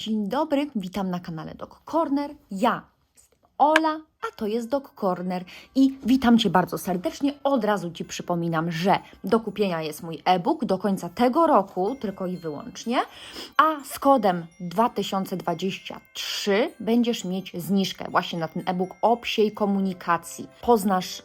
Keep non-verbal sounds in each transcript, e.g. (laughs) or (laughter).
Dzień dobry, witam na kanale Dog Corner. Ja jestem Ola, a to jest Dog Corner i witam Cię bardzo serdecznie. Od razu Ci przypominam, że do kupienia jest mój e-book do końca tego roku, tylko i wyłącznie, a z kodem 2023 będziesz mieć zniżkę właśnie na ten e-book o psiej komunikacji. Poznasz, e,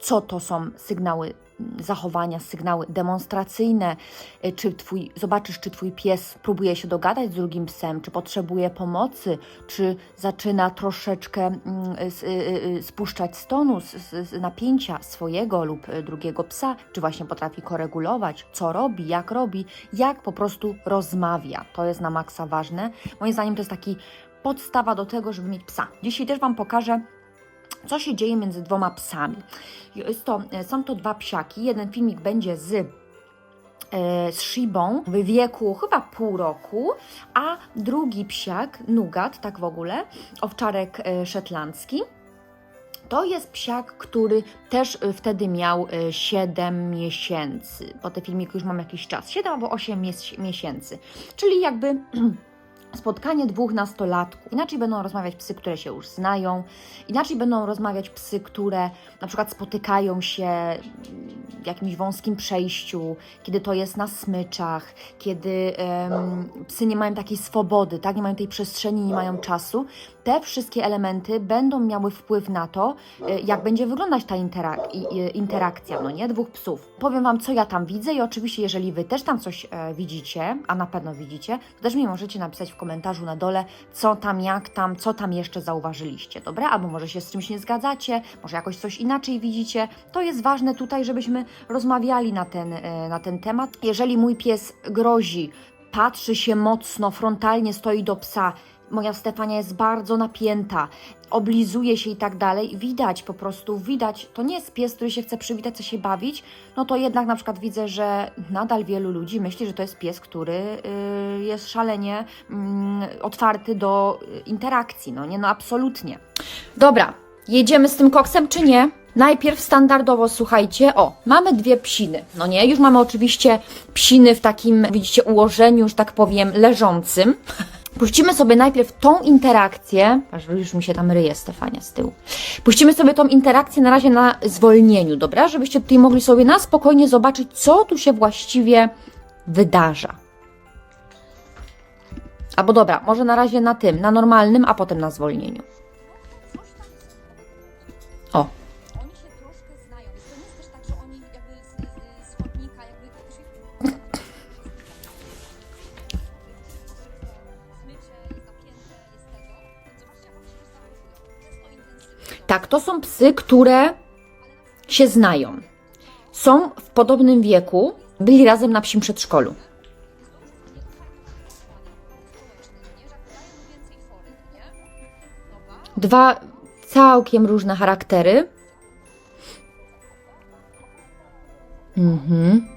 co to są sygnały zachowania, sygnały demonstracyjne, y, czy twój, zobaczysz, czy twój pies próbuje się dogadać z drugim psem, czy potrzebuje pomocy, czy zaczyna troszeczkę mm, y, y, spuszczać z tonu, z, napięcia swojego lub drugiego psa, czy właśnie potrafi koregulować, co robi, jak robi, jak po prostu rozmawia. To jest na maksa ważne. Moim zdaniem to jest taki podstawa do tego, żeby mieć psa. Dzisiaj też Wam pokażę, co się dzieje między dwoma psami. To, są to dwa psiaki. Jeden filmik będzie z e, z Shibą w wieku chyba pół roku, a drugi psiak, Nugat, tak w ogóle, owczarek e, szetlandzki. To jest psiak, który też e, wtedy miał e, 7 miesięcy, bo te filmiki już mam jakiś czas, 7 albo 8 mies- miesięcy, czyli jakby (clears throat) spotkanie dwóch nastolatków. Inaczej będą rozmawiać psy, które się już znają, inaczej będą rozmawiać psy, które na przykład spotykają się w jakimś wąskim przejściu, kiedy to jest na smyczach, kiedy em, psy nie mają takiej swobody, tak? nie mają tej przestrzeni, nie mają czasu. Te wszystkie elementy będą miały wpływ na to, e, jak będzie wyglądać ta interak- interakcja, no nie, dwóch psów. Powiem Wam, co ja tam widzę i oczywiście, jeżeli Wy też tam coś e, widzicie, a na pewno widzicie, to też mi możecie napisać w komentarzu na dole, co tam, jak tam, co tam jeszcze zauważyliście, dobra? Albo może się z czymś nie zgadzacie, może jakoś coś inaczej widzicie. To jest ważne tutaj, żebyśmy rozmawiali na ten, e, na ten temat. Jeżeli mój pies grozi, patrzy się mocno, frontalnie stoi do psa, moja Stefania jest bardzo napięta, oblizuje się i tak dalej, widać po prostu, widać, to nie jest pies, który się chce przywitać, chce się bawić, no to jednak na przykład widzę, że nadal wielu ludzi myśli, że to jest pies, który y, jest szalenie mm, otwarty do y, interakcji, no nie, no absolutnie. Dobra, jedziemy z tym koksem czy nie? Najpierw standardowo, słuchajcie, o, mamy dwie psiny, no nie, już mamy oczywiście psiny w takim, widzicie, ułożeniu, że tak powiem, leżącym. (laughs) Puścimy sobie najpierw tą interakcję, aż już mi się tam ryje Stefania z tyłu. Puścimy sobie tą interakcję na razie na zwolnieniu, dobra? Żebyście tutaj mogli sobie na spokojnie zobaczyć, co tu się właściwie wydarza. Albo dobra, może na razie na tym, na normalnym, a potem na zwolnieniu. Tak, to są psy, które się znają. Są w podobnym wieku, byli razem na psim przedszkolu. Dwa całkiem różne charaktery. Mhm.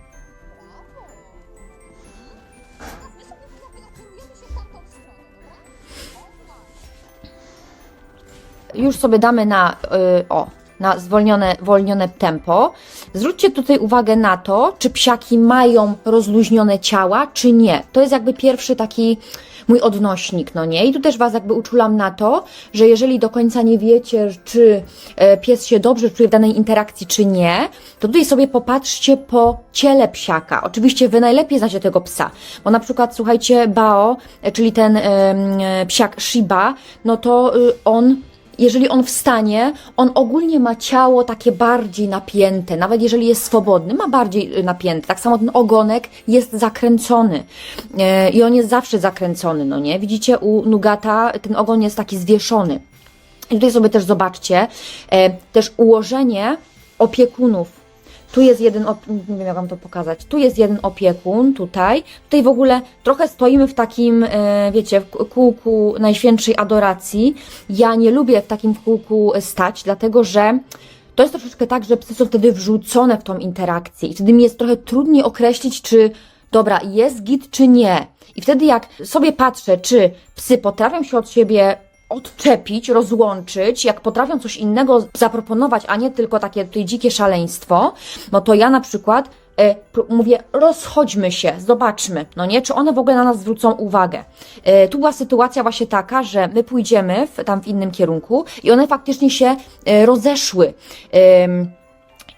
Już sobie damy na, y, o, na zwolnione, wolnione tempo. Zwróćcie tutaj uwagę na to, czy psiaki mają rozluźnione ciała, czy nie. To jest jakby pierwszy taki mój odnośnik, no nie? I tu też Was jakby uczulam na to, że jeżeli do końca nie wiecie, czy e, pies się dobrze czuje w danej interakcji, czy nie, to tutaj sobie popatrzcie po ciele psiaka. Oczywiście Wy najlepiej znacie tego psa, bo na przykład, słuchajcie, Bao, e, czyli ten e, psiak Shiba, no to y, on jeżeli on wstanie, on ogólnie ma ciało takie bardziej napięte, nawet jeżeli jest swobodny, ma bardziej y, napięte. Tak samo ten ogonek jest zakręcony e, i on jest zawsze zakręcony, no nie? Widzicie, u Nugata ten ogon jest taki zwieszony. I tutaj sobie też zobaczcie, e, też ułożenie opiekunów. Tu jest jeden, nie wiem jak wam to pokazać, tu jest jeden opiekun, tutaj. Tutaj w ogóle trochę stoimy w takim, e, wiecie, w kółku Najświętszej Adoracji. Ja nie lubię w takim kółku stać, dlatego że to jest troszeczkę tak, że psy są wtedy wrzucone w tą interakcję i wtedy mi jest trochę trudniej określić, czy dobra, jest git, czy nie. I wtedy jak sobie patrzę, czy psy potrafią się od siebie odczepić, rozłączyć, jak potrafią coś innego zaproponować, a nie tylko takie tutaj dzikie szaleństwo, no to ja na przykład e, mówię, rozchodźmy się, zobaczmy, no nie, czy one w ogóle na nas zwrócą uwagę. E, tu była sytuacja właśnie taka, że my pójdziemy w, tam w innym kierunku i one faktycznie się e, rozeszły.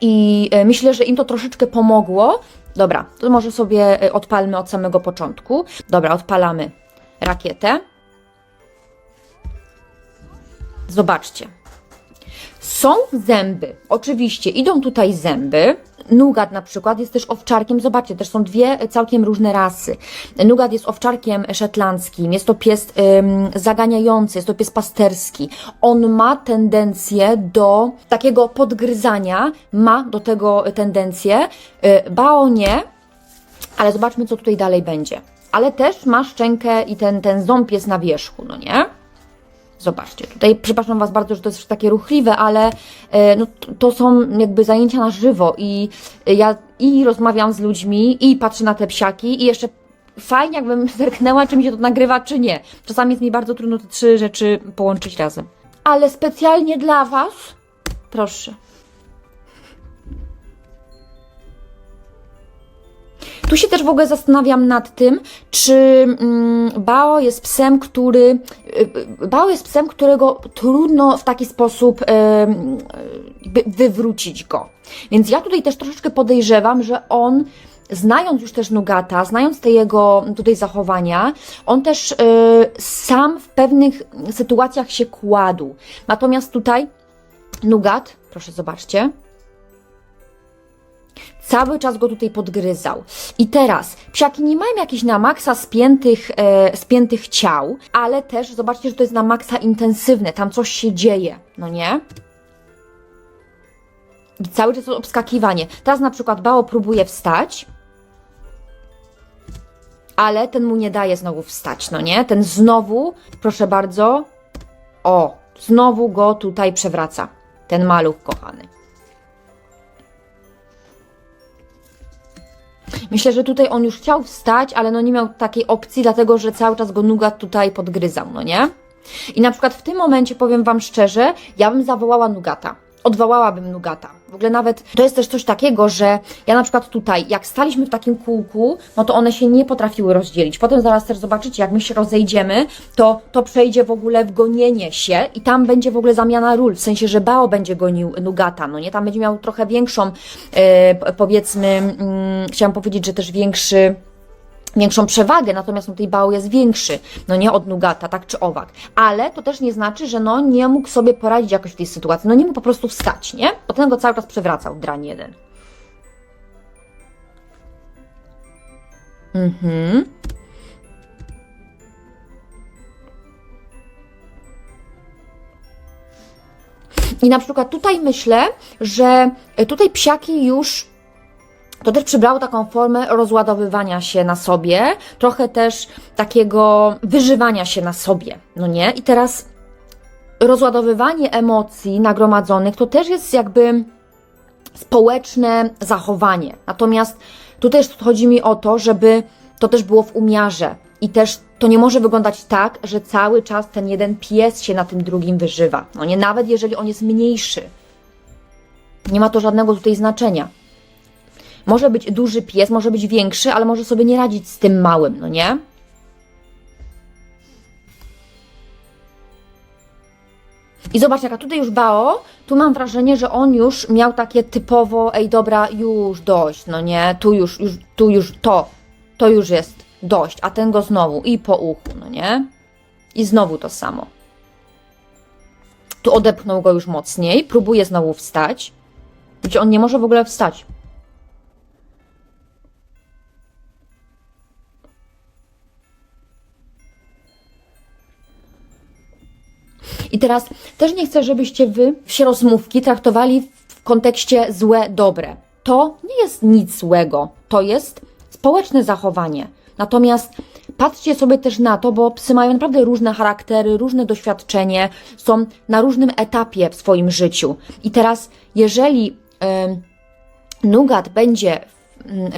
I myślę, że im to troszeczkę pomogło. Dobra, to może sobie odpalmy od samego początku. Dobra, odpalamy rakietę. Zobaczcie. Są zęby. Oczywiście idą tutaj zęby. Nugat na przykład jest też owczarkiem. Zobaczcie, też są dwie całkiem różne rasy. Nugat jest owczarkiem szetlandzkim. Jest to pies ym, zaganiający, jest to pies pasterski. On ma tendencję do takiego podgryzania, ma do tego tendencję. Yy, Bao nie, ale zobaczmy, co tutaj dalej będzie. Ale też ma szczękę i ten, ten ząb jest na wierzchu, no nie? Zobaczcie, tutaj przepraszam Was bardzo, że to jest takie ruchliwe, ale e, no, to, są jakby zajęcia na żywo i e, ja i rozmawiam z ludźmi i patrzę na te psiaki i jeszcze fajnie jakbym (laughs) zerknęła, czy mi się to nagrywa, czy nie. Czasami jest mi bardzo trudno te trzy rzeczy połączyć razem. Ale specjalnie dla Was, proszę. Tu się też w ogóle zastanawiam nad tym, czy mm, Bao jest psem, który. y, Bao jest psem, którego trudno w taki sposób wywrócić go. Więc ja tutaj też troszeczkę podejrzewam, że on. Znając już też Nugata, znając te jego tutaj zachowania, on też y, sam w pewnych sytuacjach się kładł. Natomiast tutaj Nugat, proszę zobaczcie, cały czas go tutaj podgryzał. I teraz, psiaki nie mają jakichś na maksa spiętych, e, spiętych ciał, ale też zobaczcie, że to jest na maksa intensywne, tam coś się dzieje, no nie? I cały czas obskakiwanie. Teraz na przykład Bao próbuje wstać, ale ten mu nie daje znowu wstać, no nie? Ten znowu, proszę bardzo, o, znowu go tutaj przewraca. Ten maluch kochany. Myślę, że tutaj on już chciał wstać, ale no nie miał takiej opcji, dlatego że cały czas go Nugat tutaj podgryzał, no nie? I na przykład w tym momencie, powiem Wam szczerze, ja bym zawołała Nugata. Odwołałabym Nugata. W ogóle nawet to jest też coś takiego, że ja na przykład tutaj, jak staliśmy w takim kółku, no to one się nie potrafiły rozdzielić. Potem zaraz też zobaczycie, jak my się rozejdziemy, to to przejdzie w ogóle w gonienie się i tam będzie w ogóle zamiana ról, w sensie, że Bao będzie gonił Nugata, no nie? Tam będzie miał trochę większą, p- powiedzmy, mm, chciałam powiedzieć, że też większy większą przewagę, natomiast no, tej bał jest większy, no nie od Nugata, tak czy owak. Ale to też nie znaczy, że no nie mógł sobie poradzić jakoś w tej sytuacji, no nie mógł po prostu wstać, nie? Bo ten go cały czas przewracał, drań jeden. Mhm. I na przykład tutaj myślę, że tutaj psiaki już to też przybrało taką formę rozładowywania się na sobie, trochę też takiego wyżywania się na sobie, no nie? I teraz rozładowywanie emocji nagromadzonych to też jest jakby społeczne zachowanie. Natomiast tu też chodzi mi o to, żeby to też było w umiarze. I też to nie może wyglądać tak, że cały czas ten jeden pies się na tym drugim wyżywa. No nie, nawet jeżeli on jest mniejszy. Nie ma to żadnego tutaj znaczenia. Może być duży pies, może być większy, ale może sobie nie radzić z tym małym, no nie? I zobacz, jaka tutaj już Bao, tu mam wrażenie, że on już miał takie typowo, ej dobra, już dość, no nie, tu już, już tu już to, to już jest dość, a ten go znowu i po uchu, no nie? I znowu to samo. Tu odepchnął go już mocniej, próbuje znowu wstać. Widzicie, on nie może w ogóle wstać. I teraz też nie chcę, żebyście wy się rozmówki traktowali w kontekście złe, dobre. To nie jest nic złego, to jest społeczne zachowanie. Natomiast patrzcie sobie też na to, bo psy mają naprawdę różne charaktery, różne doświadczenie, są na różnym etapie w swoim życiu. I teraz, jeżeli em, Nugat będzie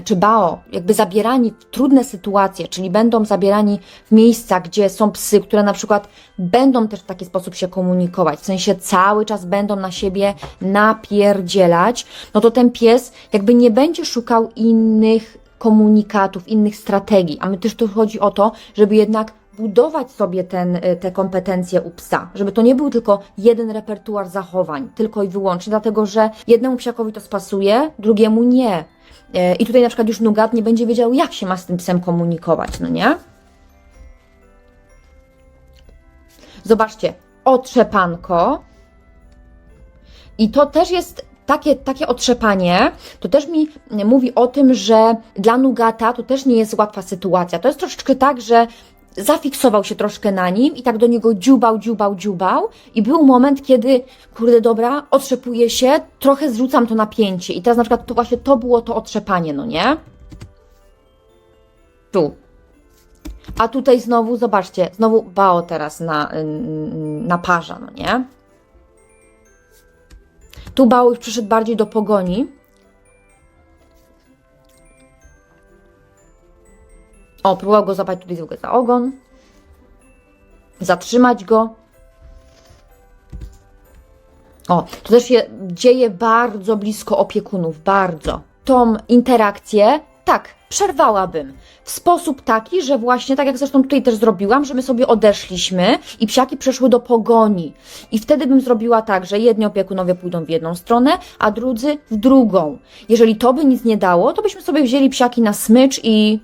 czy bao, jakby zabierani w trudne sytuacje, czyli będą zabierani w miejsca, gdzie są psy, które na przykład będą też w taki sposób się komunikować, w sensie cały czas będą na siebie napierdzielać, no to ten pies jakby nie będzie szukał innych komunikatów, innych strategii, a my też tu chodzi o to, żeby jednak budować sobie ten, y, te kompetencje u psa, żeby to nie był tylko jeden repertuar zachowań, tylko i wyłącznie, dlatego że jednemu psiakowi to spasuje, drugiemu nie. E, I tutaj na przykład już Nugat nie będzie wiedział, jak się ma z tym psem komunikować, no nie? Zobaczcie, otrzepanko. I to też jest takie, takie otrzepanie, to też mi mówi o tym, że dla Nugata to też nie jest łatwa sytuacja. To jest troszeczkę tak, że zafiksował się troszkę na nim i tak do niego dziubał, dziubał, dziubał i był moment, kiedy, kurde dobra, otrzepuję się, trochę zrzucam to napięcie i teraz na przykład to właśnie to było to otrzepanie, no nie? Tu. A tutaj znowu, zobaczcie, znowu Bao teraz na, na parza, no nie? Tu Bao już przyszedł bardziej do pogoni. O, próbował go złapać tutaj za ogon. Zatrzymać go. O, to też się dzieje bardzo blisko opiekunów, bardzo. Tą interakcję, tak, przerwałabym. W sposób taki, że właśnie, tak jak zresztą tutaj też zrobiłam, że my sobie odeszliśmy i psiaki przeszły do pogoni. I wtedy bym zrobiła tak, że jedni opiekunowie pójdą w jedną stronę, a drudzy w drugą. Jeżeli to by nic nie dało, to byśmy sobie wzięli psiaki na smycz i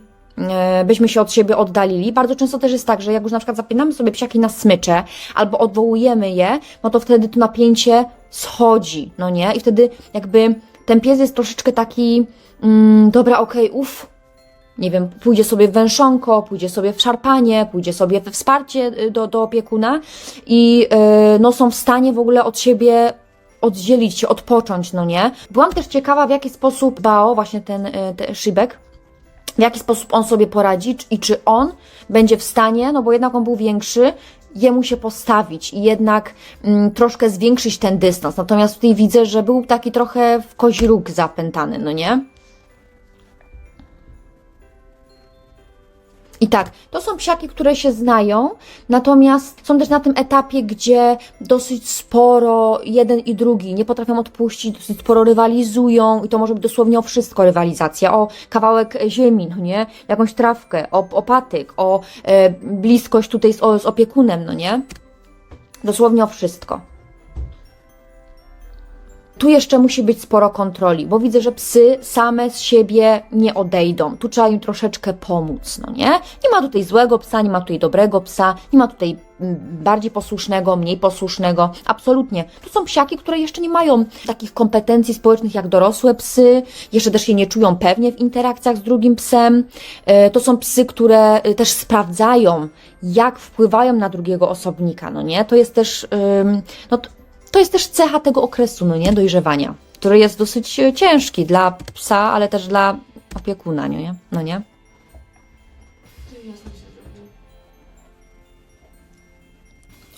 byśmy się od siebie oddalili. Bardzo często też jest tak, że jak już na przykład zapinamy sobie psiaki na smycze albo odwołujemy je, no to wtedy to napięcie schodzi, no nie? I wtedy jakby ten pies jest troszeczkę taki, mm, dobra, okej, uff, nie wiem, pójdzie sobie w węszonko, pójdzie sobie w szarpanie, pójdzie sobie we wsparcie y, do, do opiekuna i yy, no są w stanie w ogóle od siebie oddzielić się, odpocząć, no nie? Byłam też ciekawa, w jaki sposób Bao, właśnie ten, y, ten szybek, w jaki sposób on sobie poradzi i czy on będzie w stanie, no bo jednak on był większy, jemu się postawić i jednak mm, troszkę zwiększyć ten dystans. Natomiast tutaj widzę, że był taki trochę w kozi róg zapętany, no nie? I tak, to są psiaki, które się znają, natomiast są też na tym etapie, gdzie dosyć sporo jeden i drugi nie potrafią odpuścić, dosyć sporo rywalizują i to może być dosłownie o wszystko rywalizacja, o kawałek ziemi, no nie? Jakąś trawkę, o, o patyk, o e, bliskość tutaj z, o, z opiekunem, no nie? Dosłownie o wszystko. Tu jeszcze musi być sporo kontroli, bo widzę, że psy same z siebie nie odejdą. Tu trzeba im troszeczkę pomóc, no nie? Nie ma tutaj złego psa, nie ma tutaj dobrego psa, nie ma tutaj mm, bardziej posłusznego, mniej posłusznego. Absolutnie. Tu są psiaki, które jeszcze nie mają takich kompetencji społecznych jak dorosłe psy, jeszcze też się nie czują pewnie w interakcjach z drugim psem. E, To są psy, które e, też sprawdzają, jak wpływają na drugiego osobnika, no nie? To jest też, no to, jest też cecha tego okresu, no nie, dojrzewania, który jest dosyć e, ciężki dla psa, ale też dla opiekuna, no nie? No nie?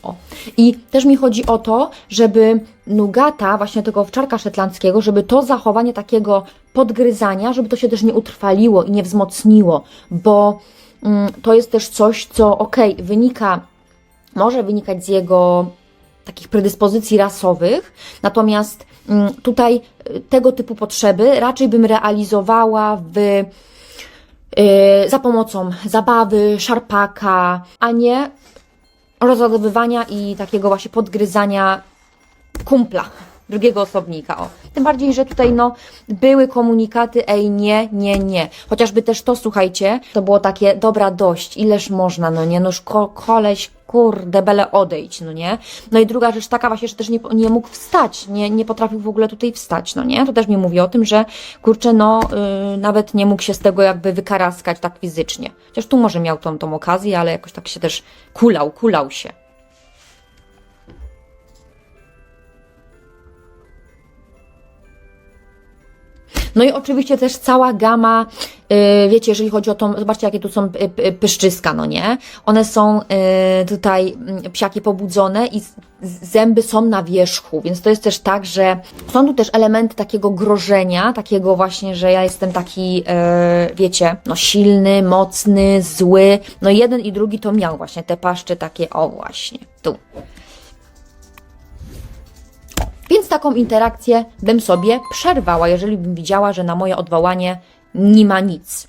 O. I też mi chodzi o to, żeby Nugata, właśnie tego owczarka szetlandzkiego, żeby to zachowanie takiego podgryzania, żeby to się też nie utrwaliło i nie wzmocniło, bo mm, to jest też coś, co okej, wynika, może wynikać z jego takich predyspozycji rasowych, natomiast mm, tutaj y, tego typu potrzeby raczej bym realizowała w, y, za pomocą zabawy, szarpaka, a nie rozładowywania i takiego właśnie podgryzania kumpla, drugiego osobnika. O. Tym bardziej, że tutaj no, były komunikaty, ej, nie, nie, nie. Chociażby też to, słuchajcie, to było takie, dobra, dość, ileż można, no nie, noż ko koleś, kurde, bele odejdź, no nie. No i druga rzecz taka właśnie, że też nie, nie mógł wstać, nie, nie potrafił w ogóle tutaj wstać, no nie. To też mi mówi o tym, że kurczę, no, yy, nawet nie mógł się z tego jakby wykaraskać tak fizycznie. Chociaż tu może miał tą, tą okazję, ale jakoś tak się też kulał, kulał się. No i oczywiście też cała gama, y, wiecie, jeżeli chodzi o tą, zobaczcie jakie tu są y, pyszczyska, no nie? One są y, tutaj mm, psiaki pobudzone i zęby są na wierzchu, więc to jest też tak, że są tu też elementy takiego grożenia, takiego właśnie, że ja jestem taki, wiecie, no silny, mocny, zły. No jeden i drugi to miał właśnie te paszcze takie, o właśnie, tu. Więc taką interakcję bym sobie przerwała, jeżeli bym widziała, że na moje odwołanie nie ma nic.